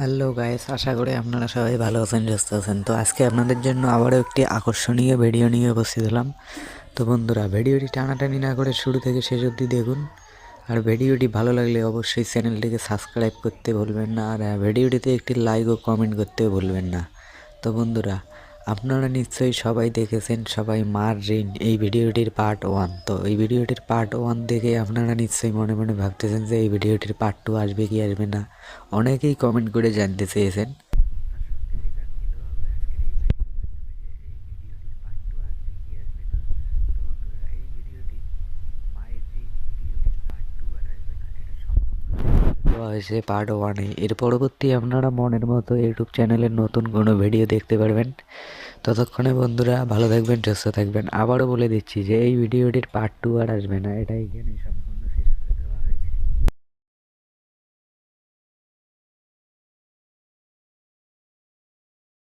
Hello guys আশা করি আপনারা সবাই ভালো আছেন, সুস্থ আছেন। তো আজকে আপনাদের জন্য আবারও একটি আকর্ষণীয় ভিডিও নিয়ে উপস্থিত হলাম। তো বন্ধুরা ভিডিওটি টানাটানি না করে শুরু থেকে শেষ অবধি দেখুন। আর ভিডিওটি ভালো লাগলে অবশ্যই চ্যানেলটিকে সাবস্ক্রাইব করতে ভুলবেন না। আর ভিডিওটিতে একটি লাইক ও কমেন্ট করতে ভুলবেন না। তো বন্ধুরা আপনারা নিশ্চয়ই সবাই দেখেছেন, সবাই মার ঋণ। এই ভিডিওটির পার্ট ওয়ান তো এই ভিডিওটির পার্ট ওয়ান দেখে আপনারা নিশ্চয়ই মনে মনে ভাবতেছেন যে এই ভিডিওটির পার্ট টু আসবে কি, আসবে না। অনেকেই কমেন্ট করে জানতে চেয়েছেন। দেওয়া পার্ট ওয়ানে এর পরবর্তী আপনারা মনের মতো ইউটিউব চ্যানেলের নতুন কোনো ভিডিও দেখতে পারবেন। ততক্ষণে বন্ধুরা ভালো থাকবেন, সুস্থ থাকবেন। আবারও বলে দিচ্ছি যে এই ভিডিওটির পার্ট টু আর আসবে না। এটাই এখানে সব